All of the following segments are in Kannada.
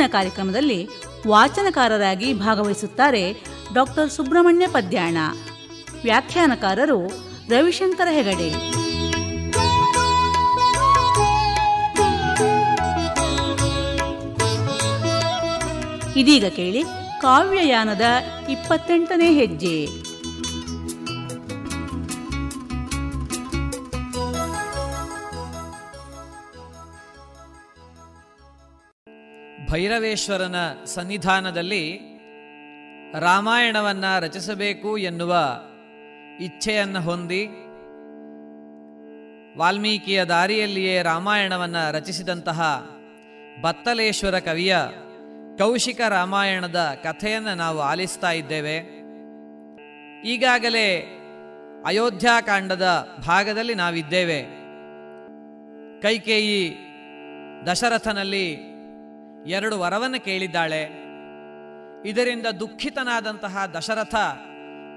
ಇಂದಿನ ಕಾರ್ಯಕ್ರಮದಲ್ಲಿ ವಾಚನಕಾರರಾಗಿ ಭಾಗವಹಿಸುತ್ತಾರೆ ಡಾಕ್ಟರ್ ಸುಬ್ರಹ್ಮಣ್ಯ ಪದ್ಯಾಣ. ವ್ಯಾಖ್ಯಾನಕಾರರು ರವಿಶಂಕರ ಹೆಗಡೆ. ಇದೀಗ ಕೇಳಿ ಕಾವ್ಯಯಾನದ ಇಪ್ಪತ್ತೆಂಟನೇ ಹೆಜ್ಜೆ. ಭೈರವೇಶ್ವರನ ಸನ್ನಿಧಾನದಲ್ಲಿ ರಾಮಾಯಣವನ್ನು ರಚಿಸಬೇಕು ಎನ್ನುವ ಇಚ್ಛೆಯನ್ನು ಹೊಂದಿ ವಾಲ್ಮೀಕಿಯ ದಾರಿಯಲ್ಲಿಯೇ ರಾಮಾಯಣವನ್ನು ರಚಿಸಿದಂತಹ ಬತ್ತಲೇಶ್ವರ ಕವಿಯ ಕೌಶಿಕ ರಾಮಾಯಣದ ಕಥೆಯನ್ನು ನಾವು ಆಲಿಸ್ತಾ ಇದ್ದೇವೆ. ಈಗಾಗಲೇ ಅಯೋಧ್ಯಾಕಾಂಡದ ಭಾಗದಲ್ಲಿ ನಾವಿದ್ದೇವೆ. ಕೈಕೇಯಿ ದಶರಥನಲ್ಲಿ ಎರಡು ವರವನ್ನು ಕೇಳಿದ್ದಾಳೆ. ಇದರಿಂದ ದುಃಖಿತನಾದಂತಹ ದಶರಥ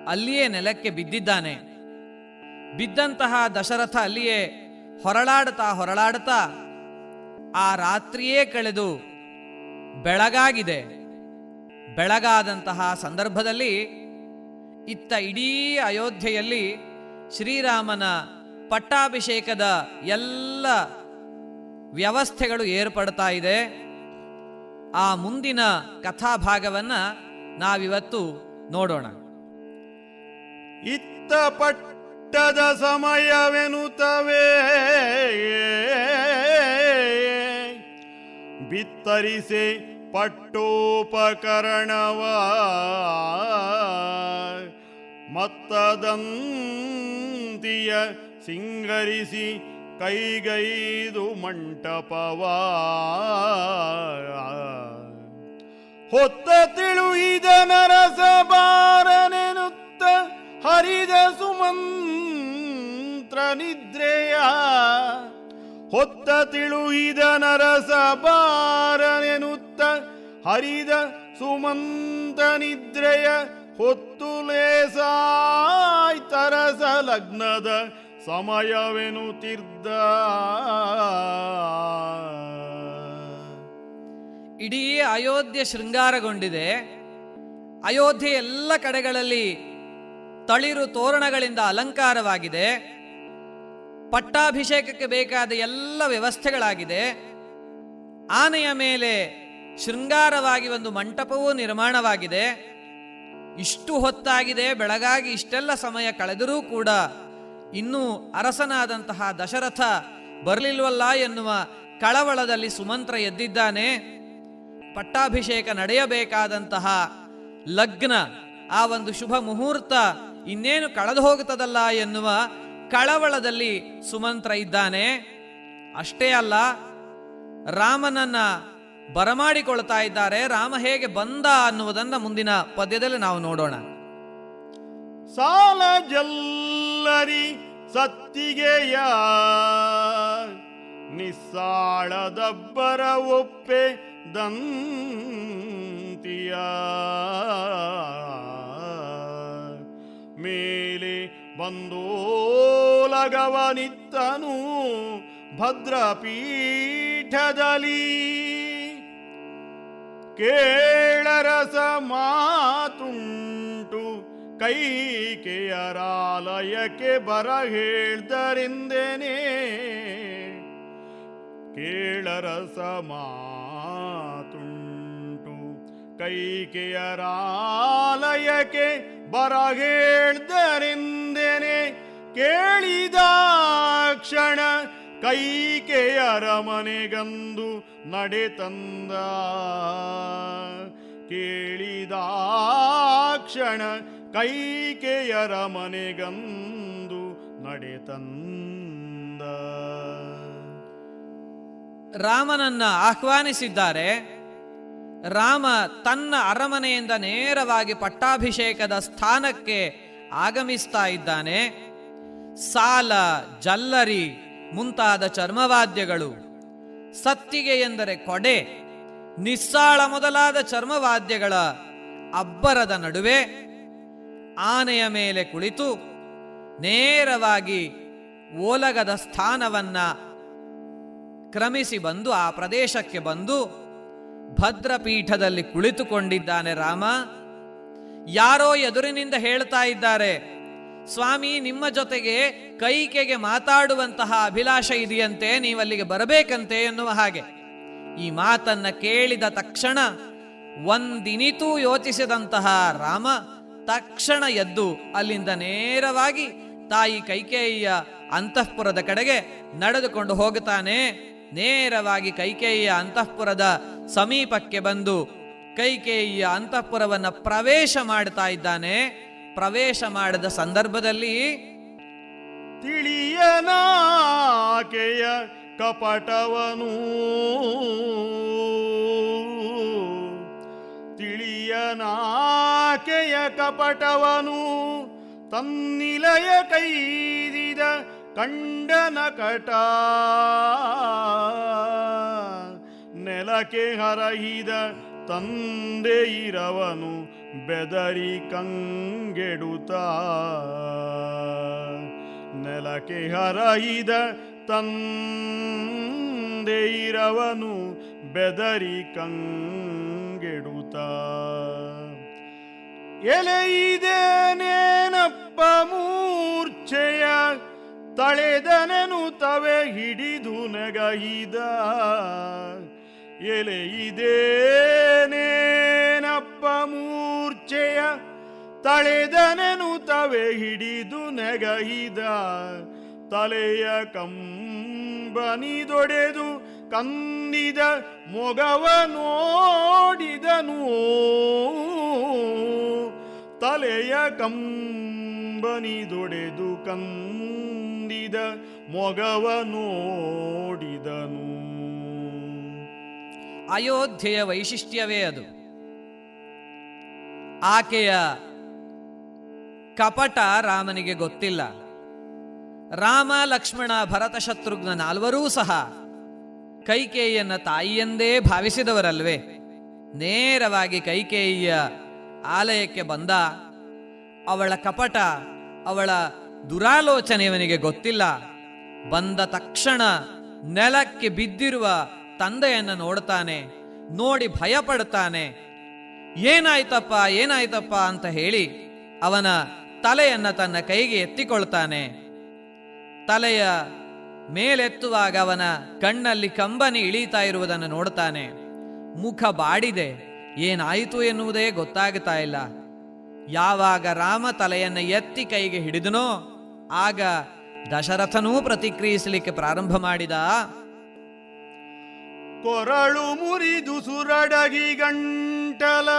ಅಲ್ಲಿಯೇ ನೆಲಕ್ಕೆ ಬಿದ್ದಿದ್ದಾನೆ. ಬಿದ್ದಂತಹ ದಶರಥ ಅಲ್ಲಿಯೇ ಹೊರಳಾಡ್ತಾ ಹೊರಳಾಡುತ್ತಾ ಆ ರಾತ್ರಿಯೇ ಕಳೆದು ಬೆಳಗಾಗಿದೆ. ಬೆಳಗಾದಂತಹ ಸಂದರ್ಭದಲ್ಲಿ ಇತ್ತ ಇಡೀ ಅಯೋಧ್ಯೆಯಲ್ಲಿ ಶ್ರೀರಾಮನ ಪಟ್ಟಾಭಿಷೇಕದ ಎಲ್ಲ ವ್ಯವಸ್ಥೆಗಳು ಏರ್ಪಡ್ತಾ ಇದೆ. ಆ ಮುಂದಿನ ಕಥಾಭಾಗವನ್ನು ನಾವಿವತ್ತು ನೋಡೋಣ. ಇತ್ತ ಪಟ್ಟದ ಸಮಯವೆನುತವೇ ಬಿತ್ತರಿಸಿ ಪಟ್ಟೋಪಕರಣವ. ಮತ್ತದಂತಿಯ ಸಿಂಗರಿಸಿ ಕೈಗೈದು ಮಂಟಪವ. ಹೊತ್ತ ತಿಳುಹಿದ ನರಸ ಬಾರನೆನುತ್ತ ಹರಿದ ಸುಮಂತ್ರ ನಿದ್ರೆಯ. ಹೊತ್ತ ತಿಳುಹಿದ ನರಸ ಬಾರನೆನುತ್ತ ಹರಿದ ಸುಮಂತ ನಿದ್ರೆಯ. ಹೊತ್ತು ಲೇಸಾಯ್ ತರಸ ಲಗ್ನದ ತೀರ್ಧ ಇಡೀ ಅಯೋಧ್ಯೆ ಶೃಂಗಾರಗೊಂಡಿದೆ. ಅಯೋಧ್ಯೆ ಎಲ್ಲ ಕಡೆಗಳಲ್ಲಿ ತಳಿರು ತೋರಣಗಳಿಂದ ಅಲಂಕಾರವಾಗಿದೆ. ಪಟ್ಟಾಭಿಷೇಕಕ್ಕೆ ಬೇಕಾದ ಎಲ್ಲ ವ್ಯವಸ್ಥೆಗಳಾಗಿದೆ. ಆನೆಯ ಮೇಲೆ ಶೃಂಗಾರವಾಗಿ ಒಂದು ಮಂಟಪವೂ ನಿರ್ಮಾಣವಾಗಿದೆ. ಇಷ್ಟು ಹೊತ್ತಾಗಿದೆ, ಬೆಳಗಾಗಿ ಇಷ್ಟೆಲ್ಲ ಸಮಯ ಕಳೆದರೂ ಕೂಡ ಇನ್ನೂ ಅರಸನಾದಂತಹ ದಶರಥ ಬರಲಿಲ್ವಲ್ಲ ಎನ್ನುವ ಕಳವಳದಲ್ಲಿ ಸುಮಂತ್ರ ಎದ್ದಿದ್ದಾನೆ. ಪಟ್ಟಾಭಿಷೇಕ ನಡೆಯಬೇಕಾದಂತಹ ಲಗ್ನ, ಆ ಒಂದು ಶುಭ ಮುಹೂರ್ತ ಇನ್ನೇನು ಕಳೆದು ಹೋಗುತ್ತದಲ್ಲ ಎನ್ನುವ ಕಳವಳದಲ್ಲಿ ಸುಮಂತ್ರ ಇದ್ದಾನೆ. ಅಷ್ಟೇ ಅಲ್ಲ, ರಾಮನನ್ನ ಬರಮಾಡಿಕೊಳ್ತಾ ಇದ್ದಾರೆ. ರಾಮ ಹೇಗೆ ಬಂದ ಅನ್ನುವುದನ್ನ ಮುಂದಿನ ಪದ್ಯದಲ್ಲಿ ನಾವು ನೋಡೋಣ. ಸಾಲ ಜಲ್ಲರಿ ಸತ್ತಿಗೆಯ ನಿಸ್ಸಾಳದಬ್ಬರ ಒಪ್ಪೆ ದಂತಿಯ ಮೇಲೆ ಬಂದೋಲಗವನಿತ್ತನು ಭದ್ರಪೀಠದಲ್ಲಿ. ಕೇಳರಸ ಮಾತುಂಟು ಕೈಕೆಯರಾಲಯಕ್ಕೆ ಬರ ಹೇಳ್ದರಿಂದೇನೆ. ಕೇಳರಸ ಮಾತುಂಟು ಕೈಕೆಯರಾಲಯಕ್ಕೆ ಬರ ಹೇಳ್ದರಿಂದೇನೆ. ಕೇಳಿದ ಕ್ಷಣ ಕೈಕೆಯರ ಮನೆಗಂದು ನಡೆ ತಂದ. ಕೇಳಿದ ಕ್ಷಣ ಕೈಕೆಯರ ಮನೆಗಂದು ನಡೆತಂದ ರಾಮನನ್ನ ಆಹ್ವಾನಿಸಿದ್ದಾರೆ. ರಾಮ ತನ್ನ ಅರಮನೆಯಿಂದ ನೇರವಾಗಿ ಪಟ್ಟಾಭಿಷೇಕದ ಸ್ಥಾನಕ್ಕೆ ಆಗಮಿಸ್ತಾ ಇದ್ದಾನೆ. ಸಾಲ, ಜಲ್ಲರಿ ಮುಂತಾದ ಚರ್ಮವಾದ್ಯಗಳು. ಸತ್ತಿಗೆ ಎಂದರೆ ಕೊಡೆ, ನಿಸ್ಸಾಳ ಮೊದಲಾದ ಚರ್ಮವಾದ್ಯಗಳ ಅಬ್ಬರದ ನಡುವೆ ಆನೆಯ ಮೇಲೆ ಕುಳಿತು ನೇರವಾಗಿ ಓಲಗದ ಸ್ಥಾನವನ್ನ ಕ್ರಮಿಸಿ ಬಂದು ಆ ಪ್ರದೇಶಕ್ಕೆ ಬಂದು ಭದ್ರಪೀಠದಲ್ಲಿ ಕುಳಿತುಕೊಂಡಿದ್ದಾನೆ ರಾಮ. ಯಾರೋ ಎದುರಿನಿಂದ ಹೇಳ್ತಾ ಇದ್ದಾರೆ, ಸ್ವಾಮಿ, ನಿಮ್ಮ ಜೊತೆಗೆ ಕೈಕೆಗೆ ಮಾತಾಡುವಂತಹ ಅಭಿಲಾಷ ಇದೆಯಂತೆ, ನೀವಲ್ಲಿಗೆ ಬರಬೇಕಂತೆ ಎನ್ನುವ ಹಾಗೆ ಈ ಮಾತನ್ನ ಕೇಳಿದ ತಕ್ಷಣ ಒಂದಿನಿತೂ ಯೋಚಿಸಿದಂತಹ ರಾಮ ತಕ್ಷಣ ಎದ್ದು ಅಲ್ಲಿಂದ ನೇರವಾಗಿ ತಾಯಿ ಕೈಕೇಯಿಯ ಅಂತಃಪುರದ ಕಡೆಗೆ ನಡೆದುಕೊಂಡು ಹೋಗುತ್ತಾನೆ. ನೇರವಾಗಿ ಕೈಕೇಯಿಯ ಅಂತಃಪುರದ ಸಮೀಪಕ್ಕೆ ಬಂದು ಕೈಕೇಯಿಯ ಅಂತಃಪುರವನ್ನು ಪ್ರವೇಶ ಮಾಡ್ತಾ ಇದ್ದಾನೆ. ಪ್ರವೇಶ ಮಾಡಿದ ಸಂದರ್ಭದಲ್ಲಿ ತಿಳಿಯನಾಕೆಯ ಕಪಟವನು ತಿಳಿಯನಾಕೆಯ ಕಪಟವನು ತನ್ನಿಲಯ ಕೈದಿದ ಕಂಡನ ಕಟ. ನೆಲಕ್ಕೆ ಹರಹಿದ ತಂದೆ ಇರವನು ಬೆದರಿ ಕಂಗೆಡುತ್ತ. ನೆಲಕ್ಕೆ ಹರಹಿದ ತಂದೆ ಇರವನು ಬೆದರಿ ಕಂಗೆಡುತ್ತ. ಎಲೆಯಿದೇನೇನಪ್ಪ ಮೂರ್ಛೆಯ, ತಳೆದನೆನು ತವೆ ಹಿಡಿದು ನಗಹಿದ. ಎಲೆಯಿದೇನೇನಪ್ಪ ಮೂರ್ಛೆಯ, ತಳೆದನೆನು ತವೆ ಹಿಡಿದು ನೆಗಹಿದ. ತಲೆಯ ಕಂಬನಿದೊಡೆದು ಕಂದಿದ ಮೊಗವ ನೋಡಿದನು. ತಲೆಯ ಕಂಬನಿದೊಡೆದು ಕಂದಿದ ಮೊಗವ ನೋಡಿದನು. ಅಯೋಧ್ಯೆಯ ವೈಶಿಷ್ಟ್ಯವೇ ಅದು. ಆಕೆಯ ಕಪಟ ರಾಮನಿಗೆ ಗೊತ್ತಿಲ್ಲ. ರಾಮ, ಲಕ್ಷ್ಮಣ, ಭರತ, ಶತ್ರುಘ್ನ ನಾಲ್ವರೂ ಸಹ ಕೈಕೇಯಿಯನ್ನ ತಾಯಿಯೆಂದೇ ಭಾವಿಸಿದವರಲ್ವೇ? ನೇರವಾಗಿ ಕೈಕೇಯಿಯ ಆಲಯಕ್ಕೆ ಬಂದ ಅವಳ ಕಪಟ, ಅವಳ ದುರಾಲೋಚನೆ ಇವನಿಗೆ ಗೊತ್ತಿಲ್ಲ. ಬಂದ ತಕ್ಷಣ ನೆಲಕ್ಕೆ ಬಿದ್ದಿರುವ ತಂದೆಯನ್ನು ನೋಡ್ತಾನೆ, ನೋಡಿ ಭಯ ಪಡ್ತಾನೆ ಏನಾಯ್ತಪ್ಪ ಏನಾಯ್ತಪ್ಪ ಅಂತ ಹೇಳಿ ಅವನ ತಲೆಯನ್ನು ತನ್ನ ಕೈಗೆ ಎತ್ತಿಕೊಳ್ತಾನೆ. ತಲೆಯ ಮೇಲೆತ್ತುವಾಗ ಅವನ ಕಣ್ಣಲ್ಲಿ ಕಂಬನಿ ಇಳೀತಾ ಇರುವುದನ್ನು ನೋಡ್ತಾನೆ. ಮುಖ ಬಾಡಿದೆ. ಏನಾಯಿತು ಎನ್ನುವುದೇ ಗೊತ್ತಾಗ್ತಾ ಇಲ್ಲ. ಯಾವಾಗ ರಾಮ ತಲೆಯನ್ನು ಎತ್ತಿ ಕೈಗೆ ಹಿಡಿದನೋ, ಆಗ ದಶರಥನೂ ಪ್ರತಿಕ್ರಿಯಿಸಲಿಕ್ಕೆ ಪ್ರಾರಂಭ ಮಾಡಿದ. ಕೊರಳು ಮುರಿದು ಸುರಡಗಿ ಗಂಟಲ.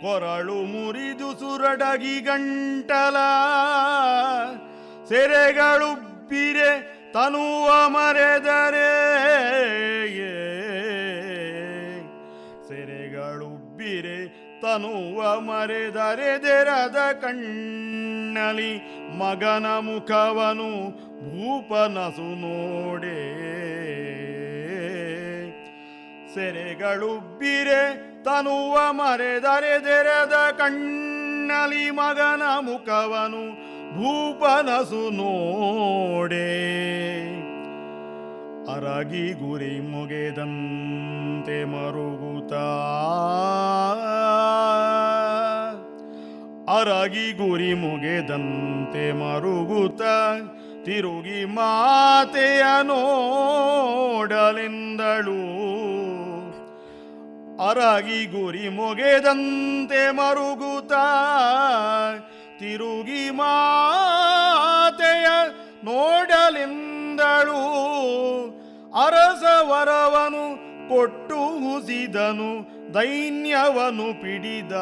ಕೊರಳು ಮುರಿದು ಸುರಡಗಿ ಗಂಟಲ ಸೆರೆಗಳುಬ್ಬಿರೆ ತನುವ ಮರೆದರೆ ಸೆರೆಗಳುಬ್ಬಿರೆ ತನುವ ಮರೆದರೆ ದೆರದ ಕಣ್ಣಲಿ ಮಗನ ಮುಖವನು ಭೂಪನಸು ನೋಡೆ. ಸೆರೆಗಳುಬ್ಬಿರೆ ತನುವ ಮರೆದರೆ ದೆರೆದ ಕಣ್ಣಲಿ ಮಗನ ಮುಖವನು ಭೂಪನಸು ನೋಡೆ. ಅರಗಿ ಗುರಿ ಮುಗೆದಂತೆ ಮರುಗುತ್ತ ಅರಗಿ ಗುರಿ ಮುಗೆದಂತೆ ಮರುಗುತ್ತ ತಿರುಗಿ ಮಾತೆಯ ನೋಡಲೆಂದಳು. ಅರಗಿ ಗುರಿ ಮೊಗೆದಂತೆ ಮರುಗುತ್ತ ತಿರುಗಿ ಮಾತೆಯ ನೋಡಲಿಂದಳು. ಅರಸ ವರವನು ಕೊಟ್ಟು ಹುಸಿದನು, ದೈನ್ಯವನು ಪಿಡಿದ.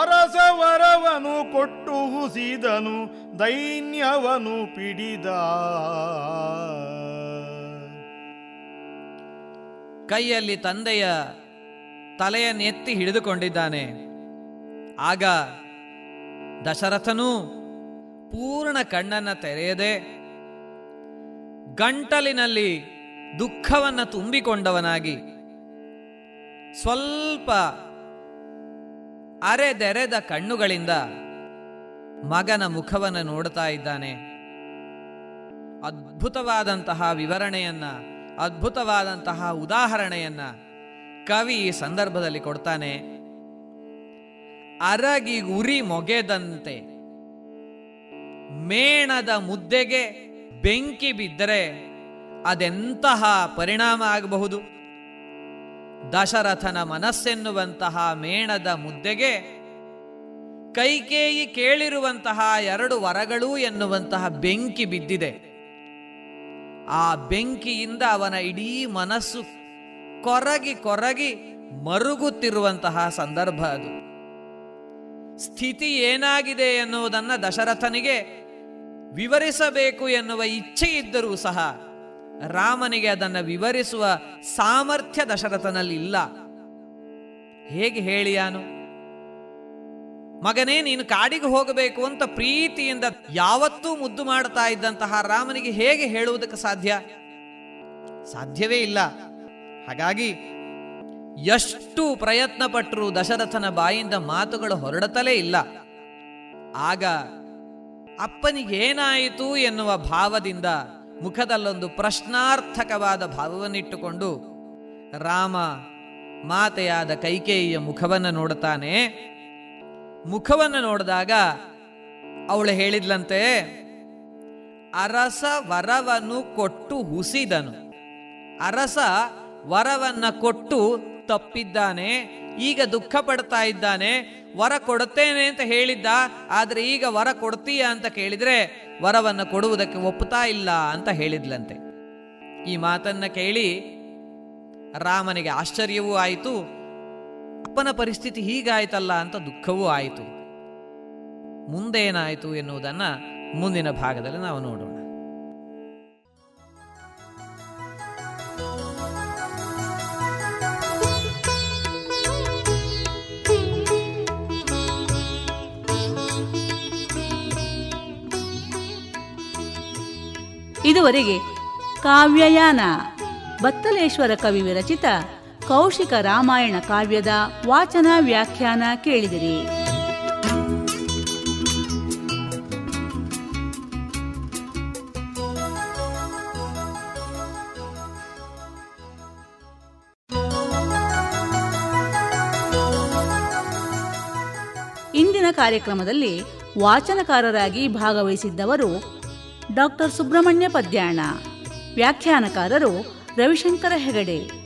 ಅರಸವರವನು ಕೊಟ್ಟು ಹುಸಿದನು, ದೈನ್ಯವನು ಪಿಡಿದ. ಕೈಯಲ್ಲಿ ತಂದೆಯ ತಲೆಯನ್ನೆತ್ತಿ ಹಿಡಿದುಕೊಂಡಿದ್ದಾನೆ. ಆಗ ದಶರಥನು ಪೂರ್ಣ ಕಣ್ಣನ್ನು ತೆರೆಯದೆ ಗಂಟಲಿನಲ್ಲಿ ದುಃಖವನ್ನು ತುಂಬಿಕೊಂಡವನಾಗಿ ಸ್ವಲ್ಪ ಅರೆದೆರೆದ ಕಣ್ಣುಗಳಿಂದ ಮಗನ ಮುಖವನ್ನು ನೋಡ್ತಾ ಇದ್ದಾನೆ. ಅದ್ಭುತವಾದಂತಹ ವಿವರಣೆಯನ್ನ ಅದ್ಭುತವಾದಂತಹ ಉದಾಹರಣೆಯನ್ನ ಕವಿ ಈ ಸಂದರ್ಭದಲ್ಲಿ ಕೊಡ್ತಾನೆ. ಅರಗಿ ಉರಿ ಮೊಗೆದಂತೆ ಮೇಣದ ಮುದ್ದೆಗೆ ಬೆಂಕಿ ಬಿದ್ದರೆ ಅದೆಂತಹ ಪರಿಣಾಮ ಆಗಬಹುದು? ದಶರಥನ ಮನಸ್ಸೆನ್ನುವಂತಹ ಮೇಣದ ಮುದ್ದೆಗೆ ಕೈಕೇಯಿ ಕೇಳಿರುವಂತಹ ಎರಡು ವರಗಳು ಎನ್ನುವಂತಹ ಬೆಂಕಿ ಬಿದ್ದಿದೆ. ಆ ಬೆಂಕಿಯಿಂದ ಅವನ ಇಡೀ ಮನಸ್ಸು ಕೊರಗಿ ಕೊರಗಿ ಮರುಗುತ್ತಿರುವಂತಹ ಸಂದರ್ಭ ಅದು. ಸ್ಥಿತಿ ಏನಾಗಿದೆ ಎನ್ನುವುದನ್ನು ದಶರಥನಿಗೆ ವಿವರಿಸಬೇಕು ಎನ್ನುವ ಇಚ್ಛೆ ಇದ್ದರೂ ಸಹ ರಾಮನಿಗೆ ಅದನ್ನು ವಿವರಿಸುವ ಸಾಮರ್ಥ್ಯ ದಶರಥನಲ್ಲಿ ಇಲ್ಲ. ಹೇಗೆ ಹೇಳಿಯಾನು? ಮಗನೇ, ನೀನು ಕಾಡಿಗೆ ಹೋಗಬೇಕು ಅಂತ ಪ್ರೀತಿಯಿಂದ ಯಾವತ್ತೂ ಮುದ್ದು ಮಾಡ್ತಾ ಇದ್ದಂತಹ ರಾಮನಿಗೆ ಹೇಗೆ ಹೇಳುವುದಕ್ಕೆ ಸಾಧ್ಯ? ಸಾಧ್ಯವೇ ಇಲ್ಲ. ಹಾಗಾಗಿ ಎಷ್ಟು ಪ್ರಯತ್ನ ಪಟ್ಟರು ದಶರಥನ ಬಾಯಿಂದ ಮಾತುಗಳು ಹೊರಡತಲೇ ಇಲ್ಲ. ಆಗ ಅಪ್ಪನಿಗೇನಾಯಿತು ಎನ್ನುವ ಭಾವದಿಂದ ಮುಖದಲ್ಲೊಂದು ಪ್ರಶ್ನಾರ್ಥಕವಾದ ಭಾವವನ್ನಿಟ್ಟುಕೊಂಡು ರಾಮ ಮಾತೆಯಾದ ಕೈಕೇಯಿಯ ಮುಖವನ್ನು ನೋಡುತ್ತಾನೆ. ಮುಖವನ್ನು ನೋಡಿದಾಗ ಅವಳು ಹೇಳಿದ್ಲಂತೆ, ಅರಸ ವರವನ್ನು ಕೊಟ್ಟು ಹುಸಿದನು. ಅರಸ ವರವನ್ನ ಕೊಟ್ಟು ತಪ್ಪಿದ್ದಾನೆ, ಈಗ ದುಃಖ ಪಡ್ತಾ ಇದ್ದಾನೆ, ವರ ಕೊಡುತ್ತೇನೆ ಅಂತ ಹೇಳಿದ್ದ, ಆದ್ರೆ ಈಗ ವರ ಕೊಡ್ತೀಯ ಅಂತ ಕೇಳಿದ್ರೆ ವರವನ್ನು ಕೊಡುವುದಕ್ಕೆ ಒಪ್ಪುತ್ತಾ ಇಲ್ಲ ಅಂತ ಹೇಳಿದ್ಲಂತೆ. ಈ ಮಾತನ್ನ ಕೇಳಿ ರಾಮನಿಗೆ ಆಶ್ಚರ್ಯವೂ ಆಯಿತು. ಅಪ್ಪನ ಪರಿಸ್ಥಿತಿ ಹೀಗಾಯ್ತಲ್ಲ ಅಂತ ದುಃಖವೂ ಆಯಿತು. ಮುಂದೇನಾಯಿತು ಎನ್ನುವುದನ್ನು ಮುಂದಿನ ಭಾಗದಲ್ಲಿ ನಾವು ನೋಡೋಣ. ಇದುವರೆಗೆ ಕಾವ್ಯಯಾನ ಬತ್ತಲೇಶ್ವರ ಕವಿ ವಿರಚಿತ ಕೌಶಿಕ ರಾಮಾಯಣ ಕಾವ್ಯದ ವಾಚನ ವ್ಯಾಖ್ಯಾನ ಕೇಳಿದಿರಿ. ಇಂದಿನ ಕಾರ್ಯಕ್ರಮದಲ್ಲಿ ವಾಚನಕಾರರಾಗಿ ಭಾಗವಹಿಸಿದ್ದವರು ಡಾಕ್ಟರ್ ಸುಬ್ರಹ್ಮಣ್ಯ ಪದ್ಯಾಣ. ವ್ಯಾಖ್ಯಾನಕಾರರು ರವಿಶಂಕರ ಹೆಗಡೆ.